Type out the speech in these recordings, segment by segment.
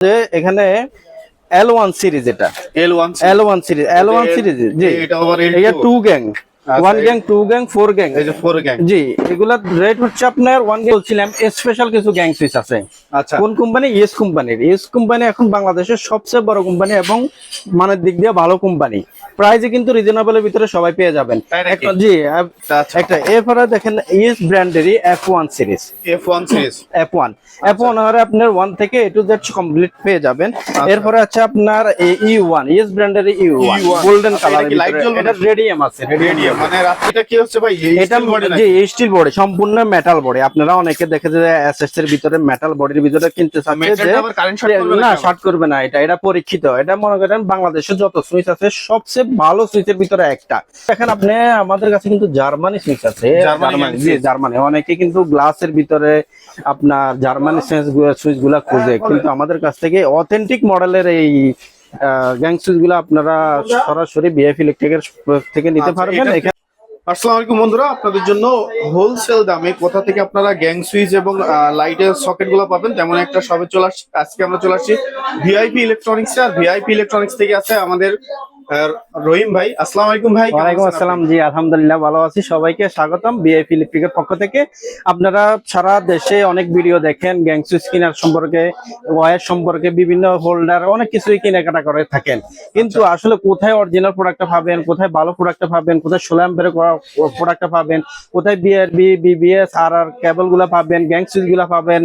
যে এখানে এল one series এটা। L one L one series L one series জি। এটা আবার L2 এটা two gang one gang two gang four gang এই যে ফোর গ্যাং জি এগুলার রেট হচ্ছে আপনার ওয়ান গ্যাং বলছিলাম স্পেশাল কিছু গ্যাং সুইচ আছে। আচ্ছা। কোন কোম্পানি ইয়েস কোম্পানির ইয়েস কোম্পানি এখন বাংলাদেশের সবচেয়ে বড় কোম্পানি এবং মানের দিক দিয়ে ভালো কোম্পানি প্রাইসে কিন্তু রিজনেবলের ভিতরে সবাই পেয়ে যাবেন। জি আচ্ছা। একটা এরপরে দেখেন yes ব্র্যান্ডেরই F one series F one series F one F one আপনার ওয়ান থেকে এ টু জেড কমপ্লিট পেয়ে যাবেন। এরপরে আছে আপনার ই ওয়ান ইয়েস ব্র্যান্ডের ই ওয়ান গোল্ডেন আচ্ছা, কালার এটা রেডিয়াম আছে। রেডিয়াম মানে রাত্রিটা কি হচ্ছে ভাই? এটা? জি স্টিল বডি সম্পূর্ণ মেটাল বডি আপনারা অনেকে দেখে যে এসএস এর ভিতরে মেটাল বডির ভিতরে কিনতে চাচ্ছে যে না শর্ট করবে না এটা এটা পরীক্ষিত। এটা মনে করেন বাংলাদেশে যত সুইচ আছে সবচেয়ে ভালো সুইচের ভিতরে একটা। দেখেন আপনি আমাদের কাছে কিন্তু জার্মানি সুইচ আছে। জার্মানি জার্মানি জি জার্মানি। অনেকে কিন্তু গ্লাসের ভিতরে আপনার জার্মানি সুইচগুলা খুঁজে। কিন্তু আমাদের কাছ থেকে অথেন্টিক মডেলের এই গ্যাং সুইচগুলো আপনারা সরাসরি বিএফ ইলেকট্রিকের থেকে নিতে আচ্ছা, পারবেন। এখানে আসসালামু আলাইকুম বন্ধুরা আপনাদের জন্য হোলসেল দামে কোথা থেকে আপনারা গ্যাং সুইচ এবং লাইটের সকেটগুলো পাবেন তেমন একটা সবে চলে আসছি আজকে আমরা চলে আসছি ভিআইপি ইলেকট্রনিক্স আর ভিআইপি ইলেকট্রনিক্স থেকে আছে আমাদের রহিম ভাই আসসালামু আলাইকুম ভাই ওয়ালাইকুম আসসালাম জি আলহামদুলিল্লাহ ভালো আছি। সবাইকে স্বাগতম বিআইপি ইলেকট্রিকের পক্ষ থেকে। আপনারা সারা দেশে অনেক ভিডিও দেখেন গ্যাংসুইচ কেনার সম্পর্কে ওয়ার সম্পর্কে বিভিন্ন হোল্ডার অনেক কিছুই কেনাকাটা করে থাকেন। কিন্তু আচ্ছা। আসলে কোথায় অরিজিনাল প্রোডাক্টটা পাবেন কোথায় ভালো প্রোডাক্টটা পাবেন কোথায় ষোলো অ্যাম্পের প্রোডাক্টটা পাবেন কোথায় বিআরবি বিবিএস আর আর কেবলগুলা পাবেন গ্যাংসুইচগুলা পাবেন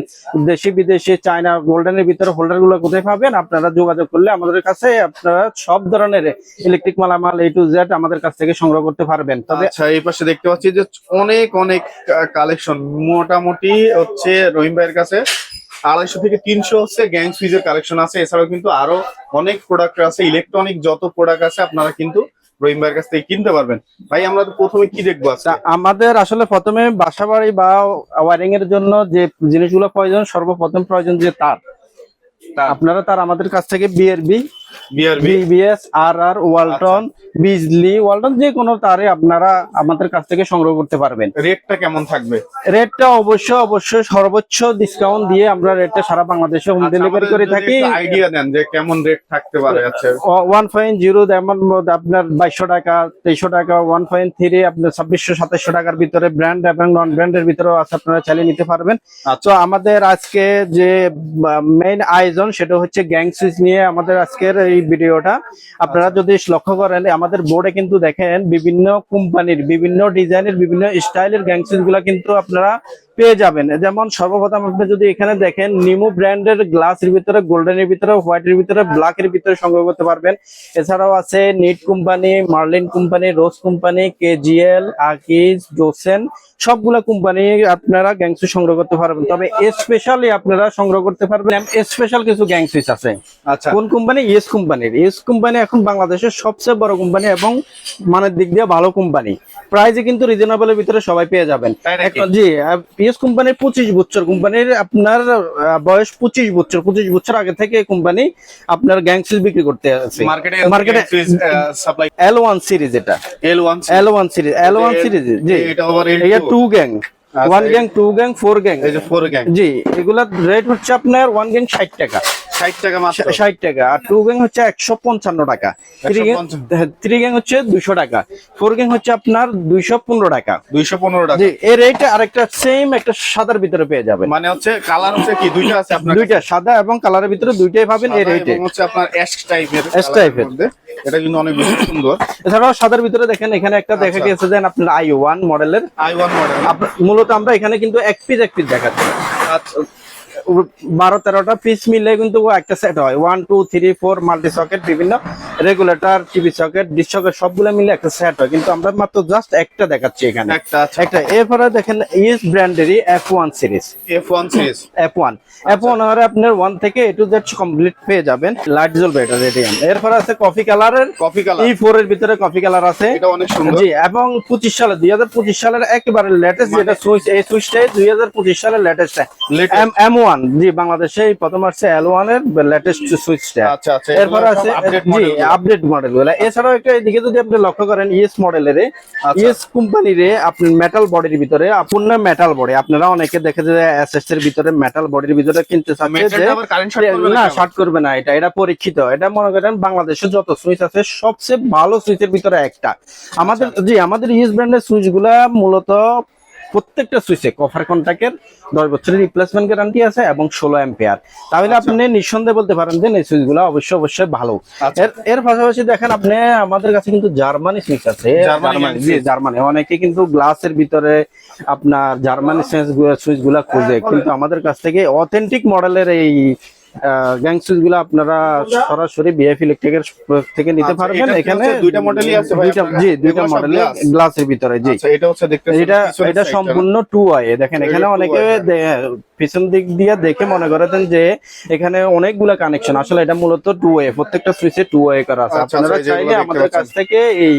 দেশি বিদেশি চায়না গোল্ডেনের ভিতরে হোল্ডারগুলো কোথায় পাবেন আপনারা যোগাযোগ করলে আমাদের কাছে আপনারা সব ধরনের ইলেকট্রিক মালামাল এ টু জেড আমাদের কাছ থেকে সংগ্রহ করতে পারবেন। তবে আচ্ছা এই পাশে দেখতে পাচ্ছি যে অনেক অনেক কালেকশন মোটামুটি হচ্ছে রহিম ভাইয়ের কাছে আড়াইশো থেকে তিনশো হচ্ছে গ্যাং সুইচের কালেকশন আছে। এছাড়াও কিন্তু আরও অনেক প্রোডাক্ট আছে। ইলেকট্রনিক যত প্রোডাক্ট আছে আপনারা কিন্তু রহিম ভাইয়ের কাছ থেকে কিনতে পারবেন। ভাই আমরা তো প্রথমে কি দেখব আমাদের আসলে প্রথমে বাসা বাড়ি বা ওয়ারিং এর জন্য যে জিনিসগুলো প্রয়োজন সর্বপ্রথম প্রয়োজন যে তার। আপনারা তার আমাদের কাছ থেকে বিআরবি বিআরবি বিবিএস আর আর ওয়ালটন বিজলি ওয়ালটন যে কোনো তারে আপনারা আমাদের কাছ থেকে সংগ্রহ করতে পারবেন। রেটটা কেমন থাকবে? রেটটা অবশ্যই সর্বোচ্চ ডিসকাউন্ট দিয়ে আমরা রেটটা সারা বাংলাদেশে হোম ডেলিভারি করে থাকি। আইডিয়া দেন যে কেমন রেট থাকতে পারে আচ্ছা। যেমন আপনার টাকা তেইশশো টাকা ওয়ান পয়েন্ট থ্রি আপনার ছাব্বিশশো সাতাশশো টাকার ভিতরে ব্র্যান্ড এবং নন ব্র্যান্ডের ভিতরেও আছে আপনারা চালিয়ে নিতে পারবেন। তো আমাদের আজকে যে মেইন আয়োজন সেটা হচ্ছে গ্যাং সুইচ নিয়ে আমাদের আজকের এই ভিডিওটা আপনারা যদি লক্ষ্য করেন আমাদের বোর্ডে কিন্তু দেখেন বিভিন্ন কোম্পানির বিভিন্ন ডিজাইনের বিভিন্ন স্টাইলের গ্যাং সুইচগুলা কিন্তু আপনারা পেয়ে যাবেন। যেমন সর্বপ্রথম আপনি যদি এখানে দেখেন নিমু ব্র্যান্ডের গ্লাসের ভিতরে গোল্ডেনের ভিতরে হোয়াইটের ভিতরে ব্ল্যাকের ভিতরে সংগ্রহ করতে পারবেন। এছাড়াও আছে NEET company Marlin company rose company KGL Akij জোসেন সবগুলা কোম্পানি আপনারা গ্যাংসুইচ সংগ্রহ করতে পারবেন। তবে স্পেশালি আপনারা সংগ্রহ করতে পারবেন। স্পেশাল কিছু গ্যাংসুইচ আছে। আচ্ছা। কোন কোম্পানি ইয়েস কোম্পানির ইয়েস কোম্পানি এখন বাংলাদেশের সবচেয়ে বড় কোম্পানি এবং মানের দিক দিয়ে ভালো কোম্পানি প্রাইসে কিন্তু রিজনেবলের ভিতরে সবাই পেয়ে যাবেন। জি ইয়েস কোম্পানির পঁচিশ বছর। কোম্পানির আপনার বয়স পঁচিশ বছর। পঁচিশ বছর আগে থেকে কোম্পানি আপনার গ্যাংসিল বিক্রি করতে আছে। মার্কেটে এল ওয়ান সিরিজ এটা। L one L one series L one series জি। এটা two gang one gang two gang four gang four gang জি এগুলার রেট হচ্ছে আপনার ওয়ান গ্যাং ষাট টাকা। ষাট টাকা মাত্র। ষাট টাকা। আর টু গ্যাং হচ্ছে একশো পঞ্চান্ন টাকা। থ্রি গ্যাং 155 থ্রি গ্যাং হচ্ছে দুইশো টাকা। ফোর গ্যাং হচ্ছে আপনার দুইশো পনেরো টাকা। দুইশো পনেরো টাকা। জি এই রেট আরেকটা সেম একটা সাদার ভিতরে পেয়ে যাবেন। মানে হচ্ছে কালার হচ্ছে কি? দুইটা আছে আপনার দুইটা সাদা এবং কালারের ভিতরে দুইটাই পাবেন রেটে এবং হচ্ছে আপনার অ্যাশ টাইপের type এটা কিন্তু অনেক বেশি সুন্দর। এছাড়াও সাদার ভিতরে দেখেন এখানে একটা দেখা আচ্ছা। গেছে যে আপনার আই ওয়ান মডেলের আই ওয়ান মডেল মূলত আমরা এখানে কিন্তু এক পিস এক পিস দেখাচ্ছি। আচ্ছা। বারো তেরোটা পিস মিলে কিন্তু একটা সেট হয়। One two three four multi socket বিভিন্ন regulator TV socket dish socket সবগুলো মিলে একটা সেট হয়। কিন্তু আমরা মাত্র জাস্ট একটা দেখাচ্ছি এখানে। একটা একটা। এরপরে দেখেন ইস ব্র্যান্ডেরই F one series F one series F one F one হলে আপনার ওয়ান থেকে এ টু জেড কমপ্লিট পেয়ে যাবেন। লাইট জ্বলবে এটা রেডিয়াম এরপর আছে কফি কালারের কফি কালার ই ফোর এর ভিতরে কফি কালার আছে। এটা অনেক সুন্দর। জি এবং পঁচিশ সালে দুই হাজার পঁচিশ সালের একেবারে লেটেস্ট মানে যেটা সুইচ এই সুইচটাই দুই হাজার পঁচিশ সালের লেটেস্ট এম ওয়ান জি বাংলাদেশে প্রথম আসছে এল ওয়ানের লেটেস্ট সুইচটা আচ্ছা আচ্ছা এরপর আছে জি আপডেট মডেলগুলা। এছাড়াও একটা এদিকে যদি আপনি লক্ষ্য করেন ইএস মডেলের। ইএস কোম্পানির আপনি মেটাল বডির ভিতরে মেটাল বডি আপনারা অনেকে দেখে যে এসএস এর ভিতরে মেটাল বডির ভিতরে কিনতে চাচ্ছে না শর্ট করবে না এটা এটা পরীক্ষিত। এটা মনে করেন বাংলাদেশে যত সুইচ আছে সবচেয়ে ভালো সুইচের ভিতরে একটা। আমাদের আচ্ছা। জি আমাদের ইউজ ব্র্যান্ডের সুইচগুলা মূলত প্রত্যেকটা সুইচে কভার কন্টাক্টের দশ বছরের রিপ্লেসমেন্ট গ্যারান্টি আছে এবং ষোলো এম্পিয়ার তাহলে আচ্ছা। আপনি নিঃসন্দেহে বলতে পারেন যে এই সুইচগুলা অবশ্যই অবশ্যই ভালো। আচ্ছা। এর এর পাশাপাশি দেখেন আপনি আমাদের কাছে কিন্তু জার্মানি সুইচ আছে। জার্মানি অনেকে কিন্তু গ্লাসের ভিতরে আপনার জার্মানি সুইচগুলা খোঁজে কিন্তু আমাদের কাছ থেকে অথেন্টিক মডেলের এই গ্যাং সুইচগুলা আপনারা সরাসরি বিএফ ইলেকট্রিকের থেকে নিতে আচ্ছা, পারবেন এখানে। দুইটা মডেলই আছে ভাই দুইটা জি দুইটা এগুলো সব মডেল glass? গ্লাসের ভিতরে জি। আচ্ছা এটা হচ্ছে দেখতে এটা এটা সম্পূর্ণ টু ওয়ে দেখেন এখানে অনেকে পিছন দিক দিয়ে দেখে মনে করেন যে এখানে অনেকগুলা কানেকশন আসলে এটা মূলত টু ওয়ে প্রত্যেকটা সুইচে টু ওয়ে করা আছে। আচ্ছা, আপনারা আচ্ছা, চাইলে আমাদের কাছ থেকে এই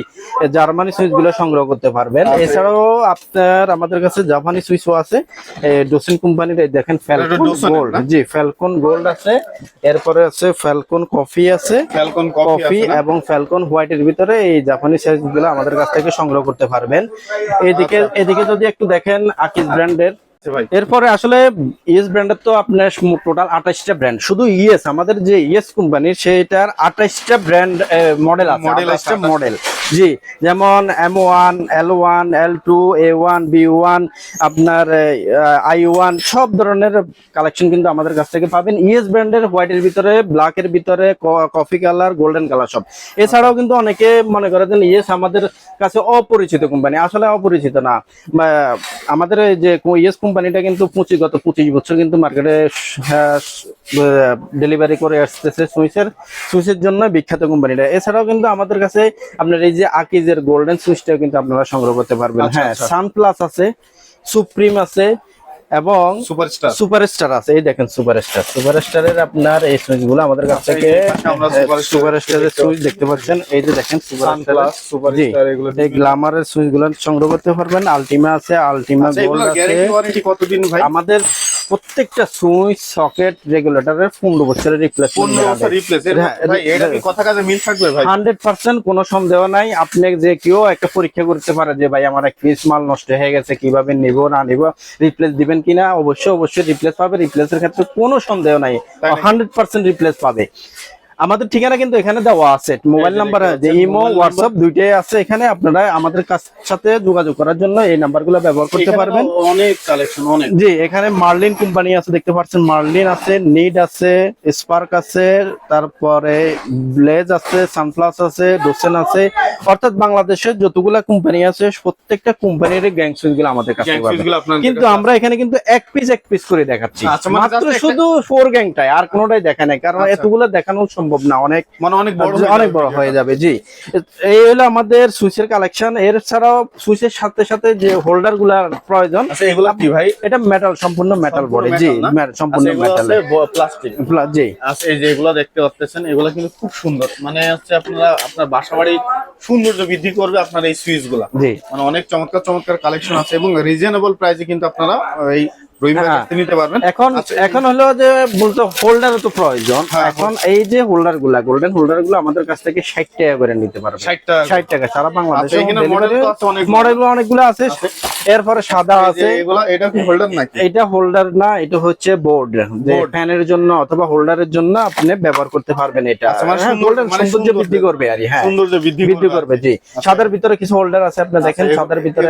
জার্মানি সুইচগুলো সংগ্রহ করতে পারবেন। আচ্ছা। এছাড়াও আপনার আমাদের কাছে জাপানি সুইচও আছে। ডোসিন কোম্পানির দেখেন ফ্যালকন গোল্ড জি ফ্যালকন গোল্ড আছে। এরপরে আছে ফ্যালকন কফি আছে। ফ্যালকন কফি এবং ফ্যালকন হোয়াইট এর ভিতরে এই জাপানি সাইজগুলো আমাদের কাছ থেকে সংগ্রহ করতে পারবেন। এদিকে এদিকে যদি একটু দেখেন আকিজ ব্র্যান্ডের ভাই। এরপরে আসলে ইএস ব্র্যান্ডের তো আপনার টোটাল আঠাশটা ব্র্যান্ড শুধু ইএস আমাদের যে ইএস কোম্পানি সেটার আঠাশটা ব্র্যান্ড মডেল আছে আঠাশটা মডেল জি যেমন M one L one L two A one B one আপনার আই ওয়ান সব ধরনের কালেকশন কিন্তু আমাদের কাছ থেকে পাবেন। ইএস ব্র্যান্ডের হোয়াইটের ভিতরে ব্ল্যাকের ভিতরে কফি কালার গোল্ডেন কালার সব। এছাড়াও কিন্তু অনেকে মনে করে যে ইয়েস আমাদের কাছে অপরিচিত কোম্পানি। আসলে অপরিচিত না। আমাদের যে ইয়েস কোম্পানিটা কিন্তু পঁচিশ গত পঁচিশ বছর কিন্তু মার্কেটে ডেলিভারি করে আসতেছে সুইচের সুইচের জন্য বিখ্যাত কোম্পানিটা এছাড়াও কিন্তু আমাদের কাছে আপনার এই যে আকিজের গোল্ডেন সুইচটাও কিন্তু আপনারা সংগ্রহ করতে পারবেন আচ্ছা, হ্যাঁ আচ্ছা। সানপ্লাস আছে সুপ্রিম আছে এবং সুপারস্টার সুপারস্টার আছে। এই দেখেন সুপারস্টার সুপারস্টারের আপনার এই সুইচগুলো আমাদের কাছ আচ্ছা, থেকে সুপারস্টারের সুইচ দেখতে পাচ্ছেন। এই যে দেখেন সুপারস্টার সুপারস্টার এগুলো এই গ্ল্যামারের সুইচগুলো সংগ্রহ করতে পারবেন। আলটিমা আছে আলটিমা আচ্ছা গোল্ড আছে। কতদিন ভাই? আমাদের প্রত্যেকটা সুইচ সকেট রেগুলেটরের পনেরো বছরের পনেরো বছর রিপ্লেস হ্যাঁ, ভাই এটা কি কথা কাজে মিল থাকবে ভাই? হান্ড্রেড পার্সেন্ট কোনো সন্দেহ নাই। আপনি যে কেউ একটা পরীক্ষা করতে পারে যে ভাই আমার এক পিস মাল নষ্ট হয়ে গেছে কীভাবে নিব না নিব রিপ্লেস দিবেন কিনা? অবশ্যই অবশ্যই রিপ্লেস পাবে। রিপ্লেসের ক্ষেত্রে কোনো সন্দেহ নাই? হান্ড্রেড পার্সেন্ট রিপ্লেস পাবে। আমাদের ঠিকানা কিন্তু এখানে দেওয়া আছে। মোবাইল নাম্বার যে ইমো হোয়াটসঅ্যাপ দুইটাই আছে এখানে। আপনারা আমাদের কাছ সাথে যোগাযোগ করার জন্য এই নাম্বারগুলো ব্যবহার করতে পারবেন। অনেক কালেকশন অনেক। জি এখানে মার্লিন কোম্পানি আছে দেখতে পাচ্ছেন। মার্লিন আছে নিড আছে স্পার্ক আছে তারপরে ব্লেজ আছে সানপ্লাস আছে ডোসেন আছে। অর্থাৎ বাংলাদেশের যতগুলা কোম্পানি আছে প্রত্যেকটা কোম্পানির গ্যাংগুলো আমাদের কাছে কিন্তু আমরা এখানে কিন্তু এক পিস এক পিস করে দেখাচ্ছি। আচ্ছা, মানে মাত্র শুধু ফোর গ্যাংটাই আর কোনোটাই দেখা নাই কারণ আচ্ছা। এতগুলো দেখানো সম্ভব না অনেক মানে অনেক বড় অনেক বড় হয়ে যাবে জি। এই হলো আমাদের সুইচের কালেকশন এর ছাড়াও সুইচের সাথে সাথে যে হোল্ডারগুলার প্রয়োজন আচ্ছা এগুলো কি ভাই? এটা মেটাল সম্পূর্ণ মেটাল বডি জি সম্পূর্ণ আচ্ছা, মেটাল হচ্ছে প্লাস্টিক জি। আচ্ছা এই যে এগুলো দেখতে পাচ্ছেন এগুলো কিন্তু খুব সুন্দর। মানে হচ্ছে আপনারা আপনার বাসা বাড়ি সৌন্দর্য বৃদ্ধি করবে আপনার এই সুইচগুলা জি। মানে অনেক চমৎকার চমৎকার কালেকশন আছে এবং রিজনেবল প্রাইসে কিন্তু আপনারা এই। নিতে পারবেন। এখন আচ্ছা, এখন হলো যে মূলত হোল্ডার তো প্রয়োজন। হ্যাঁ, এখন এই যে হোল্ডারগুলা গোল্ডেন হোল্ডারগুলো আমাদের কাছ থেকে ষাট টাকা করে নিতে পারবে। 60 টাকা করে। ষাট টাকা সারা বাংলাদেশে আচ্ছা। মডেল অনেকগুলো। আছে। এরপরে সাদা আছে। এটা হোল্ডার না এটা হচ্ছে বোর্ড। ফ্যানের জন্য অথবা হোল্ডারের জন্য আপনি ব্যবহার করতে পারবেন এটা। আচ্ছা, মানে হ্যাঁ, মানে সৌন্দর্য বৃদ্ধি করবে আর হ্যাঁ। সৌন্দর্য বৃদ্ধি করবে জি। সাদার ভিতরে কিছু হোল্ডার আছে আপনি দেখেন সাদার ভিতরে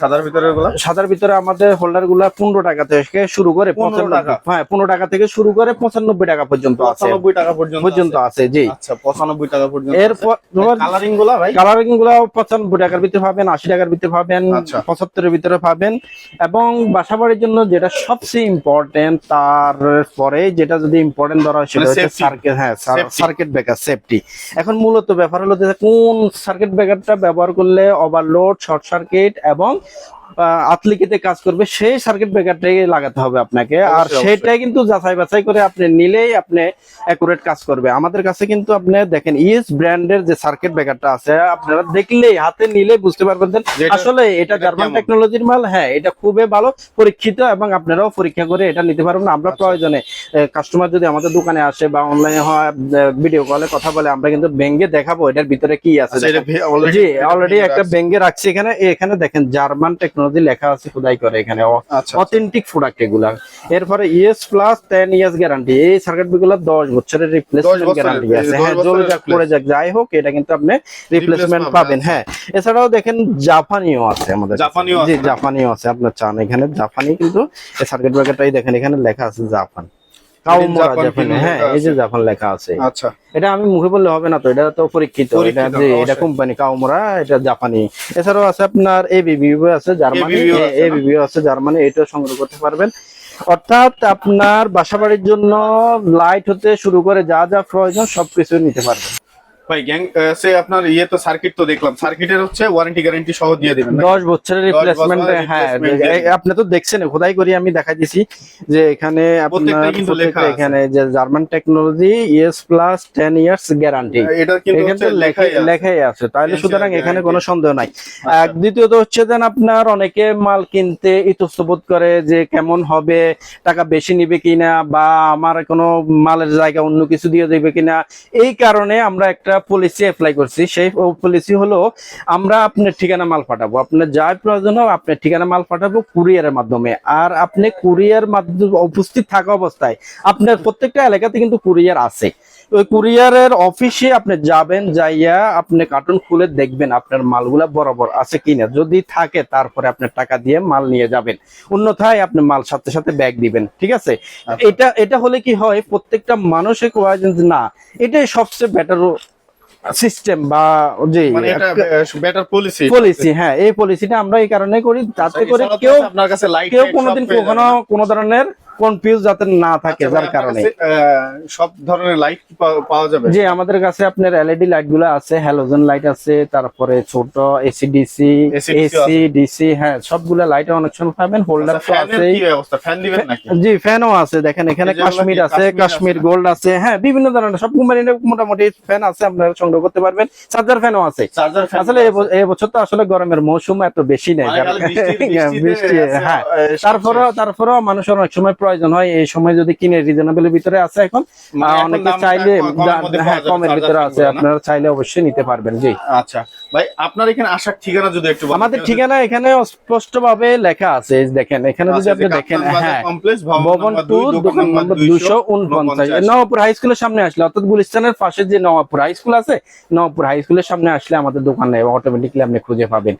সাদার ভিতরে সাদার ভিতরে আমাদের হোল্ডারগুলা পনেরো টাকা থেকে শুরু করে 15 পঁচানব্বই- টাকা? হ্যাঁ পনেরো টাকা থেকে শুরু করে পঁচানব্বই টাকা পর্যন্ত আছে পঁচানব্বই টাকা পর্যন্ত পর্যন্ত আছে জি আচ্ছা পঁচানব্বই টাকা পর্যন্ত এরপর কালারিংগুলা ভাই কালারিংগুলো পঁচানব্বই টাকার ভিতরে পাবেন আশি টাকার ভিতরে পাবেন আচ্ছা। পঁচাত্তরের ভিতরে পাবেন এবং বাসাবাড়ির জন্য যেটা সবচেয়ে ইম্পর্টেন্ট তারপরে যেটা যদি ইম্পর্টেন্ট ধরা হয় সেটা মানে হচ্ছে। সার্কিট হ্যাঁ। সার্কিট ব্রেকার সেফটি এখন মূলত ব্যাপার হলো যে কোন সার্কিট ব্রেকারটা ব্যবহার করলে ওভারলোড শর্ট সার্কিট এবং আতলিকিতে কাজ করবে সেই সার্কিট ব্রেকারটাই লাগাতে হবে আপনাকে। আর সেটাই কিন্তু যাচাই বাছাই করে আপনি নিলেই আপনি অ্যাকুরেট কাজ করবে। আমাদের কাছে কিন্তু আপনি দেখেন ইএস ব্র্যান্ডের যে সার্কিট ব্রেকারটা আছে আপনারা দেখলেই হাতে নিলে বুঝতে পারবেন আসলে এটা জার্মান টেকনোলজির মাল হ্যাঁ এটা খুবই ভালো পরীক্ষিত এবং আপনারাও পরীক্ষা করে এটা নিতে পারবেন আমরা আচ্ছা। প্রয়োজনে কাস্টমার যদি আমাদের দোকানে আসে বা অনলাইনে হয় ভিডিও কলে কথা বলে আমরা কিন্তু ব্যাঙ্গে দেখাবো এটার ভিতরে কি আছে আচ্ছা, জি অলরেডি একটা। ব্যাঙ্গে রাখছি এখানে। এখানে দেখেন জার্মান টেকনোলজি লেখা আছে খোদাই করে এখানে। আচ্ছা অথেন্টিক প্রোডাক্ট এগুলা। এরপরে ES plus ten years guarantee এই সার্কিটগুলো দশ বছরের রিপ্লেসমেন্ট গ্যারান্টি আছে হ্যাঁ জল যাক পড়ে যাক যাই হোক এটা কিন্তু আপনি রিপ্লেসমেন্ট পাবেন, আচ্ছা। হ্যাঁ। এছাড়াও দেখেন জাপানিও আছে আমাদের। জাপানিও জি আছে। জাপানিও আছে আপনার চান। এখানে জাপানি কিন্তু এই সার্কিট ব্রেকারটাই দেখেন এখানে লেখা আছে জাপান। কাউমোরা জাপানি হ্যাঁ এই যে জাপান লেখা আছে। আচ্ছা। এটা আমি মুখে বললে হবে না তো এটা তো পরীক্ষিত। এটা যে এটা কোম্পানি কাউমোরা এটা জাপানি এছাড়াও আছে আপনার এবিবি আছে জার্মানি এবিবি আছে। জার্মানি এটা সংগ্রহ করতে পারবেন। অর্থাৎ আপনার বাসাবাড়ির জন্য লাইট হতে শুরু করে যা যা প্রয়োজন সবকিছু নিতে পারবেন। ভাই গ্যাং সে আপনার ইয়ে তো সার্কিট তো দেখলাম। সার্কিটের হচ্ছে ওয়ারেন্টি গ্যারান্টি সহ দিয়ে দিবেন। নাকি? দশ বছরের রিপ্লেসমেন্ট হ্যাঁ আপনি তো দেখছেন খোদাই করি আমি দেখাই দিছি যে এখানে আপনার কিন্তু লেখা প্রত্যেকটা এখানে যে German technology ES plus ten years guarantee এটা কিন্তু হচ্ছে লেখাই লেখাই আছে। তাহলে সুতরাং এখানে কোনো সন্দেহ নাই। এক দ্বিতীয়ত হচ্ছে দেন আপনার অনেকে মাল কিনতে ইতস্তবোধ করে যে কেমন হবে টাকা বেশি নিবে কিনা বা আমার কোনো মালের জায়গা অন্য কিছু দিয়ে দেবে কিনা এই কারণে আমরা একটা পলিসি অ্যাপ্লাই করছি সেই পলিসি হলো আমরা আপনার ঠিকানা মাল পাঠাবো। আপনার যা প্রয়োজন হোক আপনার ঠিকানা মাল পাঠাবো কুরিয়ারের মাধ্যমে। আর আপনি কুরিয়ার মাধ্যমে উপস্থিত থাকা অবস্থায় আপনার প্রত্যেকটা এলাকাতে কিন্তু কুরিয়ার আছে। ওই কুরিয়ারের অফিসে আপনি যাবেন যাইয়া আপনি কার্টুন খুলে দেখবেন আপনার মালগুলা বরাবর আছে কিনা। যদি থাকে তারপরে আপনার টাকা দিয়ে মাল নিয়ে যাবেন। অন্যথায় আপনি মাল সাথে সাথে ব্যাগ দিবেন ঠিক আছে? আচ্ছা। এটা এটা হলে কি হয় প্রত্যেকটা মানুষে কোয়া না এটাই সবচেয়ে বেটার সিস্টেম বা যে বেটার পলিসি পলিসি হ্যাঁ এই পলিসিটা আমরা এই কারণে করি। তাতে করে কেউ আপনার কাছে লাইট কেউ কোনোদিন কখনো কোনো ধরনের কনফিউজ যাতে না থাকে আচ্ছা, যার কারণে। সব ধরনের লাইট পাওয়া যাবে? যে আমাদের কাছে আপনার এলইডি লাইটগুলো আছে হ্যালোজেন লাইট আছে তারপরে ছোট এসি ডিসি এসি ডিসি হ্যাঁ সবগুলা লাইট অনেক সময় পাবেন হোল্ডার তো আছে ফ্যান দিবেন নাকি? জি ফ্যানও আছে দেখেন এখানে কাশ্মীর আছে কাশ্মীর গোল্ড আছে? হ্যাঁ বিভিন্ন ধরনের সব কোম্পানির মোটামুটি ফ্যান আছে আপনারা সংগ্রহ করতে পারবেন। চার্জার ফ্যানও আছে। আসলে এ ব- এ বছর তো আসলে গরমের মৌসুম এত বেশি নেই মানে বৃষ্টি হ্যাঁ। তারপরেও তারপরেও মানুষের অনেক সময় প্রয়োজন হয় এই সময় যদি কিনে রিজনেবল ভিতরে আছে এখন মানে অনেকে চাইলে কমের হ্যাঁ কমের ভিতরে আছে আপনারা চাইলে অবশ্যই নিতে পারবেন জি। আচ্ছা। ভাই আপনার এখানে আসার ঠিকানা যদি একটু আমাদের ঠিকানা এখানে স্পষ্ট ভাবে লেখা আছে দেখেন এখানে যদি আচ্ছা, আপনি দেখেন হ্যাঁ কমপ্লেক্স ভবন টু দোকান নম্বর দুইশো উনপঞ্চাশ। নবাবপুর হাই স্কুলের সামনে আসলে অর্থাৎ গুলিস্তানের পাশে যে নবাবপুর হাই স্কুল আছে নবাবপুর হাই স্কুলের সামনে আসলে আমাদের দোকানে অটোমেটিকলি আপনি খুঁজে পাবেন।